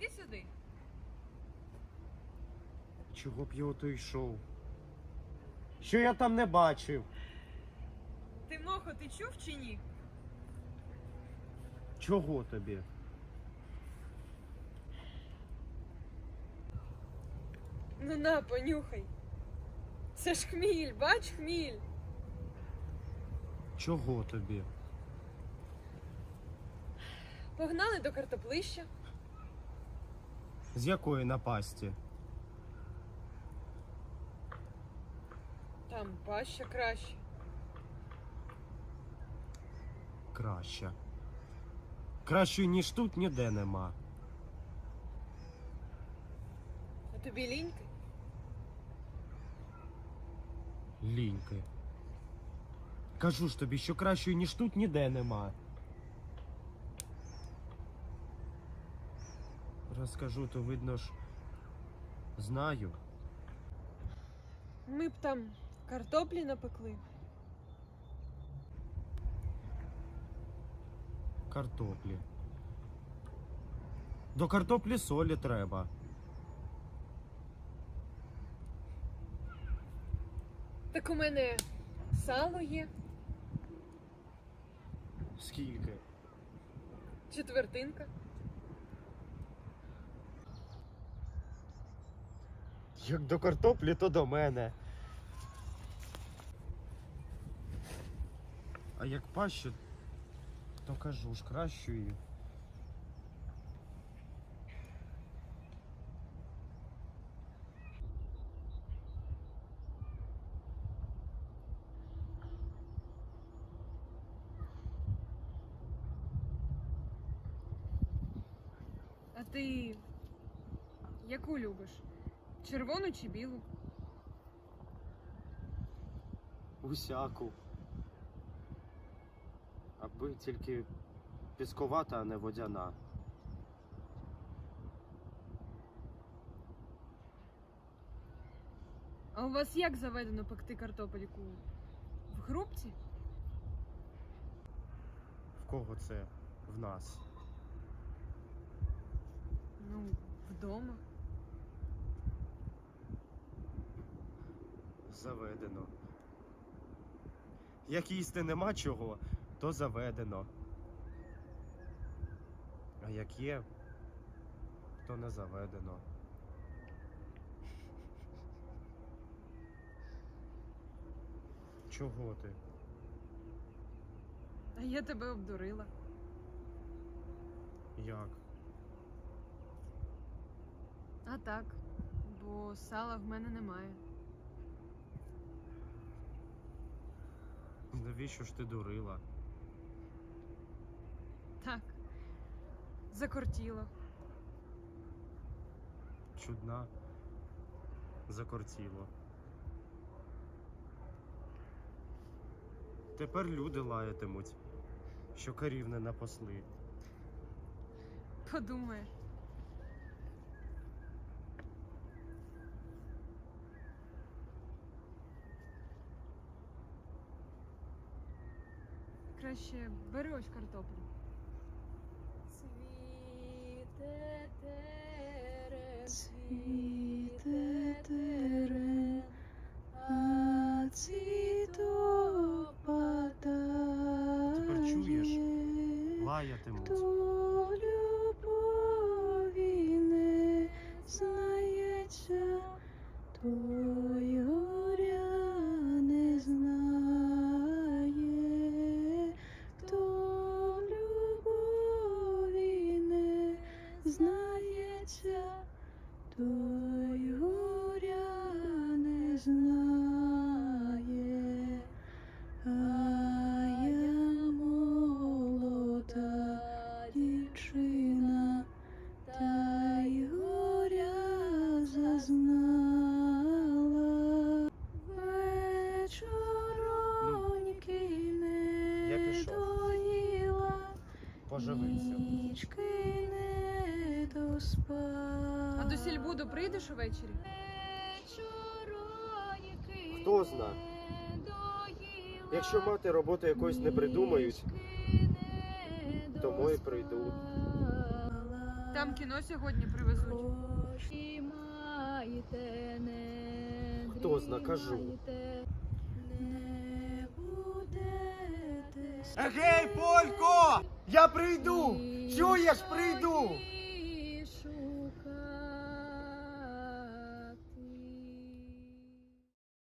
іди сюди. Чого б я ото йшов? Що я там не бачив? Ти мохо, ти чув чи ні? Чого тобі? Ну на, понюхай. Це ж хміль, бач хміль. Чого тобі? Погнали до картоплища. З якої напасті? Там паща краще. Краще. Кращої, ніж тут, ніде нема. А тобі ліньки? Ліньки. Кажу ж тобі, що кращої, ніж тут, ніде нема. Розкажу, то видно ж. Знаю. Ми б там картоплі напекли. Картоплі. До картоплі солі треба. Так у мене сало є, Скільки? четвертинка. Як до картоплі, то до мене. А як пащу, то кажу ж кращої. А ти яку любиш? Червону чи білу? Усяку. Аби тільки пісковата, а не водяна. А у вас як заведено пекти картопельку? В грубці? В кого це? В нас. Ну, вдома. Заведено. Як їсти нема чого, то заведено. А як є, то не заведено. Чого ти? А я тебе обдурила. Як? А так, бо сала в мене немає. Навіщо ж ти дурила? Так. Закортіло. Чудна. Закортіло. Тепер люди лаятимуть, що корів не напасли. Подумаєш. Краще бери ось картоплю. Цвіте терен, Цвіте терен, а цвітопада Тепер чуєш? Лаятимуть. Любові не знається, той той горя не знає, а я молода дівчина, та й горя зазнала. Вечороньки не доїла, нічки не доспала. А до сільбуду прийдеш увечері? Хто зна? Якщо мати роботи якоїсь не придумають, тому і прийду. там кіно сьогодні привезуть. Хто зна, кажу. Егей, Полько! Я прийду! Чуєш, прийду!